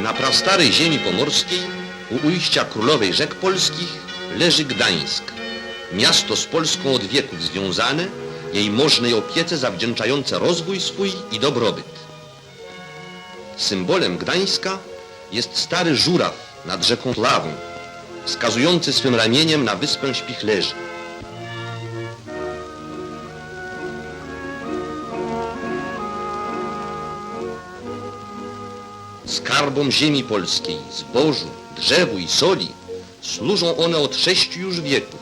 Na prastarej ziemi pomorskiej, u ujścia królowej rzek polskich, leży Gdańsk. Miasto z Polską od wieków związane, jej możnej opiece zawdzięczające rozwój swój i dobrobyt. Symbolem Gdańska jest stary żuraw nad rzeką Plawą, wskazujący swym ramieniem na wyspę Śpichlerzy. Skarbom ziemi polskiej, zbożu, drzewu i soli służą one od sześciu już wieków.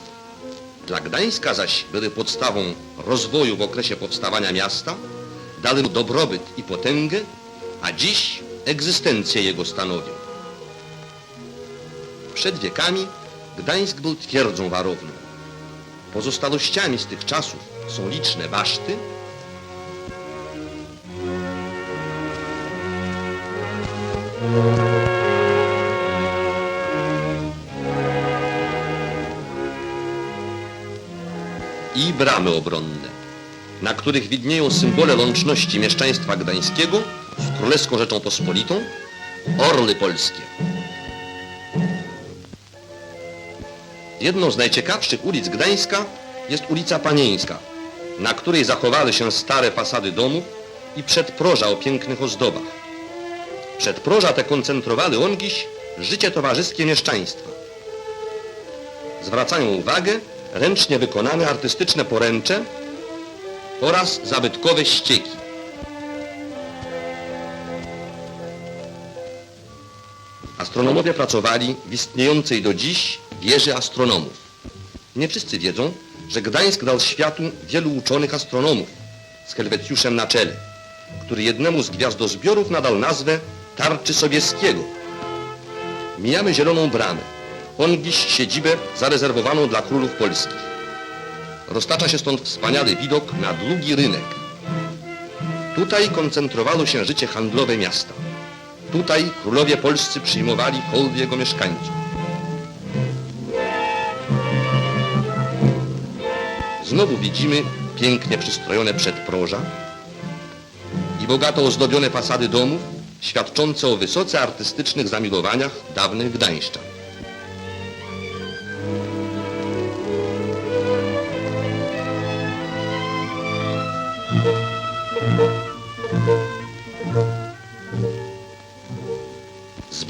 Dla Gdańska zaś były podstawą rozwoju w okresie powstawania miasta, dały mu dobrobyt i potęgę, a dziś egzystencję jego stanowią. Przed wiekami Gdańsk był twierdzą warowną. Pozostałościami z tych czasów są liczne baszty, bramy obronne, na których widnieją symbole łączności mieszczaństwa gdańskiego z Królewską Rzeczą Pospolitą, orly polskie. Jedną z najciekawszych ulic Gdańska jest ulica Panieńska, na której zachowały się stare fasady domów i przedproża o pięknych ozdobach. Przedproża te koncentrowały ongiś życie towarzyskie mieszczaństwa. Zwracają uwagę ręcznie wykonane artystyczne poręcze oraz zabytkowe ścieki. Astronomowie pracowali w istniejącej do dziś wieży astronomów. Nie wszyscy wiedzą, że Gdańsk dał światu wielu uczonych astronomów z Helwetiuszem na czele, który jednemu z gwiazdozbiorów nadał nazwę Tarczy Sobieskiego. Mijamy Zieloną Bramę, ongiś siedzibę zarezerwowaną dla królów polskich. Roztacza się stąd wspaniały widok na długi rynek. Tutaj koncentrowało się życie handlowe miasta. Tutaj królowie polscy przyjmowali hołd jego mieszkańców. Znowu widzimy pięknie przystrojone przedproża i bogato ozdobione fasady domów, świadczące o wysoce artystycznych zamilowaniach dawnych Gdańszczan.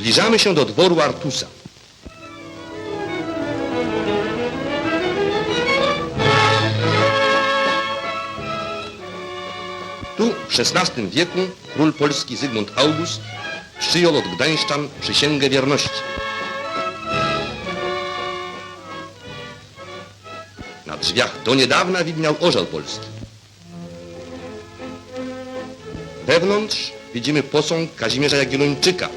Zbliżamy się do dworu Artusa. Tu w XVI wieku król polski Zygmunt August przyjął od Gdańszczan przysięgę wierności. Na drzwiach do niedawna widniał orzeł polski. Wewnątrz widzimy posąg Kazimierza Jagiellończyka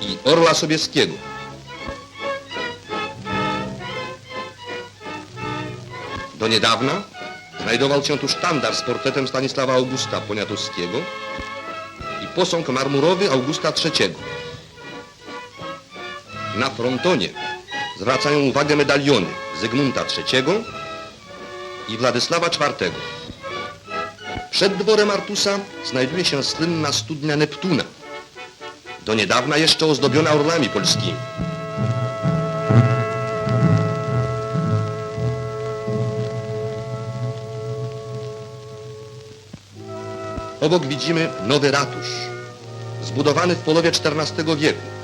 i Orła Sobieskiego. Do niedawna znajdował się tu sztandar z portretem Stanisława Augusta Poniatowskiego i posąg marmurowy Augusta III. Na frontonie zwracają uwagę medaliony Zygmunta III i Władysława IV. Przed dworem Artusa znajduje się słynna studnia Neptuna, do niedawna jeszcze ozdobiona orlami polskimi. Obok widzimy nowy ratusz, zbudowany w połowie XIV wieku.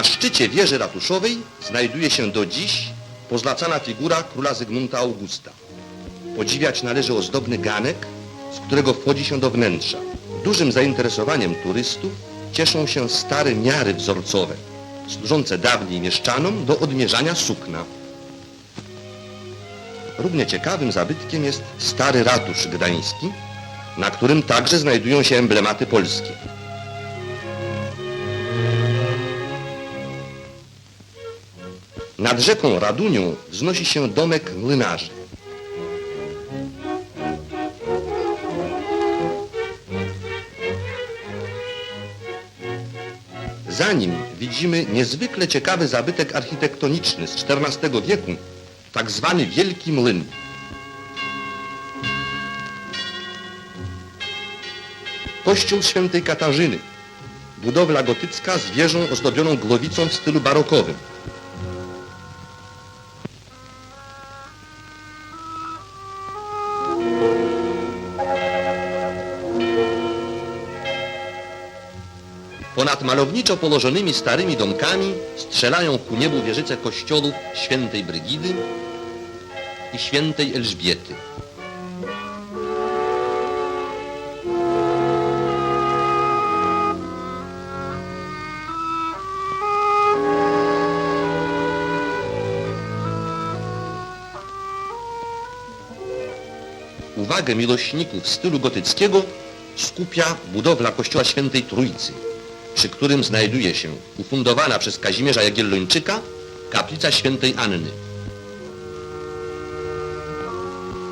Na szczycie wieży ratuszowej znajduje się do dziś pozlacana figura króla Zygmunta Augusta. Podziwiać należy ozdobny ganek, z którego wchodzi się do wnętrza. Dużym zainteresowaniem turystów cieszą się stare miary wzorcowe, służące dawniej mieszczanom do odmierzania sukna. Równie ciekawym zabytkiem jest stary ratusz gdański, na którym także znajdują się emblematy polskie. Nad rzeką Radunią wznosi się domek młynarzy. Za nim widzimy niezwykle ciekawy zabytek architektoniczny z XIV wieku, tak zwany Wielki Młyn. Kościół świętej Katarzyny. Budowla gotycka z wieżą ozdobioną głowicą w stylu barokowym. Ponad malowniczo położonymi starymi domkami strzelają ku niebu wieżyce kościołów świętej Brygidy i świętej Elżbiety. Uwagę miłośników stylu gotyckiego skupia budowla kościoła świętej Trójcy, przy którym znajduje się ufundowana przez Kazimierza Jagiellończyka kaplica świętej Anny.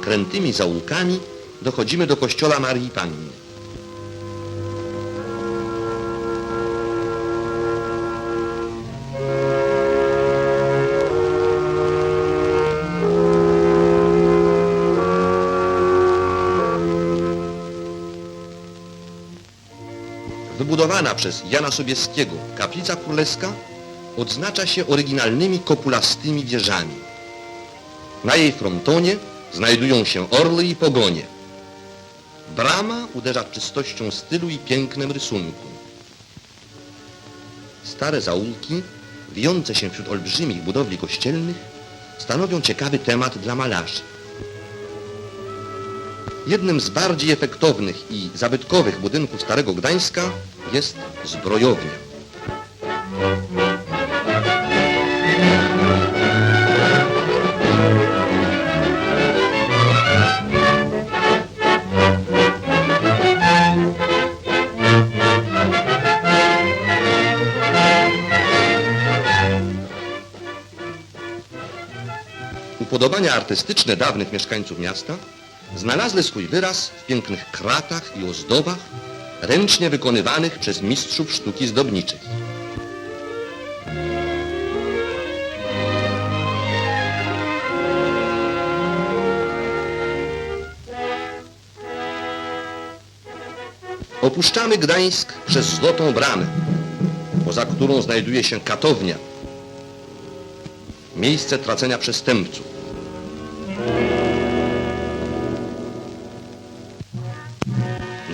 Krętymi zaułkami dochodzimy do kościoła Marii Panny. Wybudowana przez Jana Sobieskiego kaplica królewska odznacza się oryginalnymi kopulastymi wieżami. Na jej frontonie znajdują się orły i pogonie. Brama uderza czystością stylu i pięknem rysunku. Stare zaułki, wijące się wśród olbrzymich budowli kościelnych, stanowią ciekawy temat dla malarzy. Jednym z bardziej efektownych i zabytkowych budynków Starego Gdańska jest zbrojownia. Upodobania artystyczne dawnych mieszkańców miasta znalazły swój wyraz w pięknych kratach i ozdobach ręcznie wykonywanych przez mistrzów sztuki zdobniczych. Opuszczamy Gdańsk przez Złotą Bramę, poza którą znajduje się katownia, miejsce tracenia przestępców.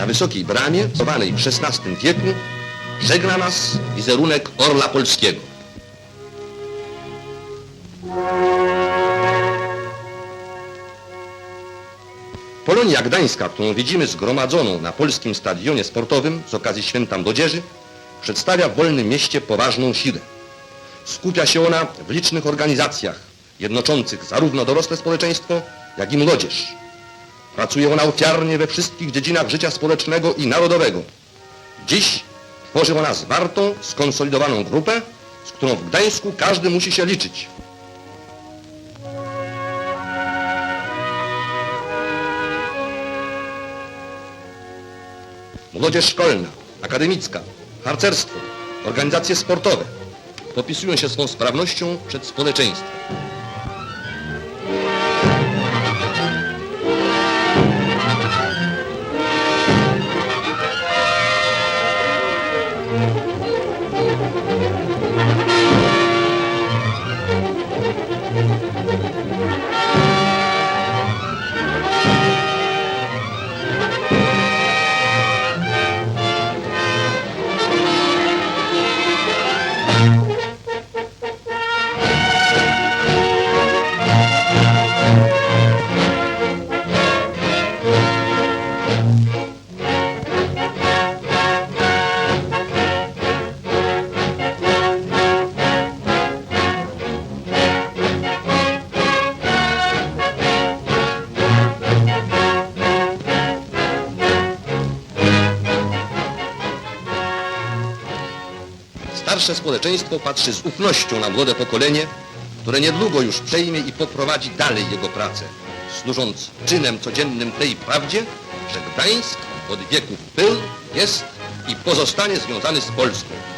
Na wysokiej bramie, zbudowanej w XVI wieku, żegna nas wizerunek Orla Polskiego. Polonia Gdańska, którą widzimy zgromadzoną na polskim stadionie sportowym z okazji Święta Młodzieży, przedstawia w wolnym mieście poważną siłę. Skupia się ona w licznych organizacjach jednoczących zarówno dorosłe społeczeństwo, jak i młodzież. Pracuje ona ofiarnie we wszystkich dziedzinach życia społecznego i narodowego. Dziś tworzy ona zwartą, skonsolidowaną grupę, z którą w Gdańsku każdy musi się liczyć. Młodzież szkolna, akademicka, harcerstwo, organizacje sportowe popisują się swą sprawnością przed społeczeństwem. Starsze społeczeństwo patrzy z ufnością na młode pokolenie, które niedługo już przejmie i poprowadzi dalej jego pracę, służąc czynem codziennym tej prawdzie, że Gdańsk od wieków był, jest i pozostanie związany z Polską.